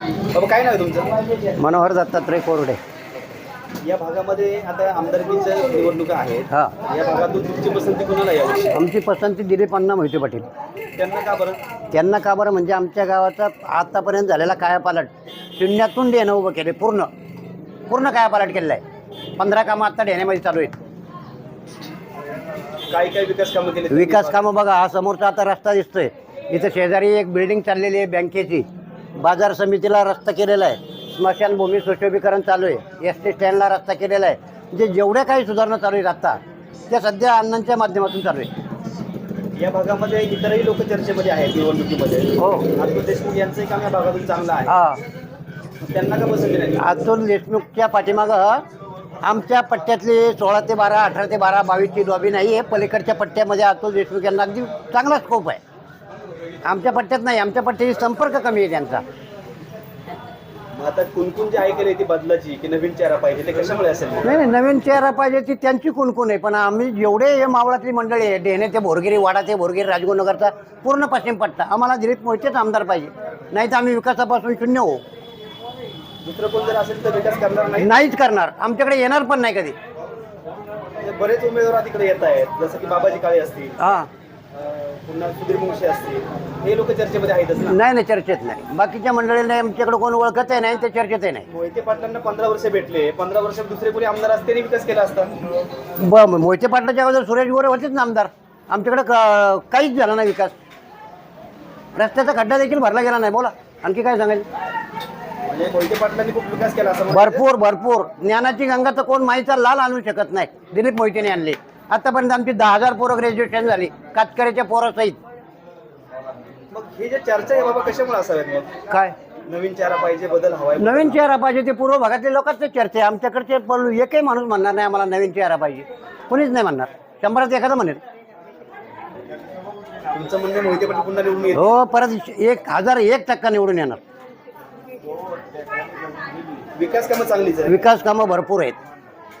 बाबा काय नाव आहे तुमचं? मनोहर दत्तात्रय कोरडे. या भागामध्ये आता आमदारकीच्या निवडणुका आहेत. हा. या भागातून तुमची पसंती कोणाला यावर्षी आमची पसंती दिलीप अण्णा मोहिते पाटील. त्यांना का बरं? त्यांना का बरं? म्हणजे आमच्या गावाचा आतापर्यंत झालेला कायापालट शून्यातून देणं उभं केले पूर्ण. पूर्ण कायापालट केलेला आहे. पंधरा कामं आत्ता देण्यामध्ये चालू आहेत. काय काय विकास कामं केले? विकास कामं बघा हा समोरचा आता रस्ता दिसतोय. इथं शेजारी एक बिल्डिंग चाललेली आहे बँकेची. बाजार समितीला रस्ता केलेला आहे. स्मशानभूमी सुशोभीकरण चालू आहे. एस टी स्टँडला रस्ता केलेला आहे. म्हणजे जेवढ्या काही सुधारणा चालू आहेत आत्ता त्या सध्या अण्णांच्या माध्यमातून चालू आहे. या भागामध्ये इतरही लोक चर्चेमध्ये आहेत निवडणुकीमध्ये. हो. अतुल देशमुख यांचंही काम या भागातून चांगलं आहे. हा. त्यांना का पसंती नाही? अतुल देशमुखच्या पाठीमागं आमच्या पट्ट्यातली सोळा ते बारा अठरा ते बारा बावीसची लॉबी नाही आहे. पलीकडच्या पट्ट्यामध्ये अतुल देशमुख यांना अगदी चांगला स्कोप आहे. आमच्या पट्ट्यात नाही आमच्या पट्ट्याची संपर्क कमी आहे त्यांचा. मग आता कुणकुण जी ऐकली ती बदलाची की नवीन चेहरा पाहिजे ते कशामुळे असेल? नाही नाही नवीन चेहरा पाहिजे ती त्यांची कुणकुण आहे पण आम्ही जेवढे हे मावळातली मंडळी आहे डेणे ते भोरगिरी वाडा ते भोरगिरी राजगुरुनगरचा पूर्ण पश्चिम पट्टा. आम्हाला दिलीप मोहितेच आमदार पाहिजे. नाही तर आम्ही विकासापासून शून्य होऊ. दुसरं कोण जर असेल तर विकास करणार नाही? नाहीच करणार. आमच्याकडे येणार पण नाही कधी. बरेच उमेदवार तिकडे येत आहेत जसं की बाबाजी काळे असतील. हां. पुन्हा सुधीर मुंगशे असतील. हे लोक चर्चेमध्ये आहेतच ना. नाही नाही चर्चेत नाही. बाकीच्या मंडळीला आमच्याकडे कोण ओळखत आहे नाही ते चर्चेतही नाही. मोहिते पाटलांना पंधरा वर्ष भेटले. पंधरा वर्षात दुसरे कोणी आमदार असते त्यांनी विकास केला असता. ब मोहिते पाटलाच्या अगोदर सुरेश गोरे होतेच ना आमदार. आमच्याकडे क- काहीच झाला नाही विकास. रस्त्याचा खड्डा देखील भरला गेला नाही. बोला आणखी काय सांगायचं म्हणजे मोहिते पाटलांनी खूप विकास केला. भरपूर भरपूर. ज्ञानाची गंगा तर कोण माईचा लाल आणू शकत नाही. दिलीप मोहितेने आणली. आतापर्यंत आमची दहा हजार पोरं ग्रॅज्युएशन झाली. कातकऱ्याच्या पोरासहित मग हे जे चर्चा आहे बाबा कशामुळे असाव्यात मग? काय? नवीन चेहरा पाहिजे बदल हवाय. नवीन चेहरा पाहिजे ते पूर्व भागातले लोकच चर्चा आहे. आमच्याकडचे बोलू एकही माणूस म्हणणार नाही आम्हाला नवीन चेहरा पाहिजे. कोणीच नाही म्हणणार. शंभरात एखादा म्हणेल. तुमचं म्हणणं मोहिते पाटील पुन्हा निवडून येतील हो परत एक हजार एक टक्का निवडून येणार. विकास कामं चांगलीच आहे विकास कामं भरपूर आहेत.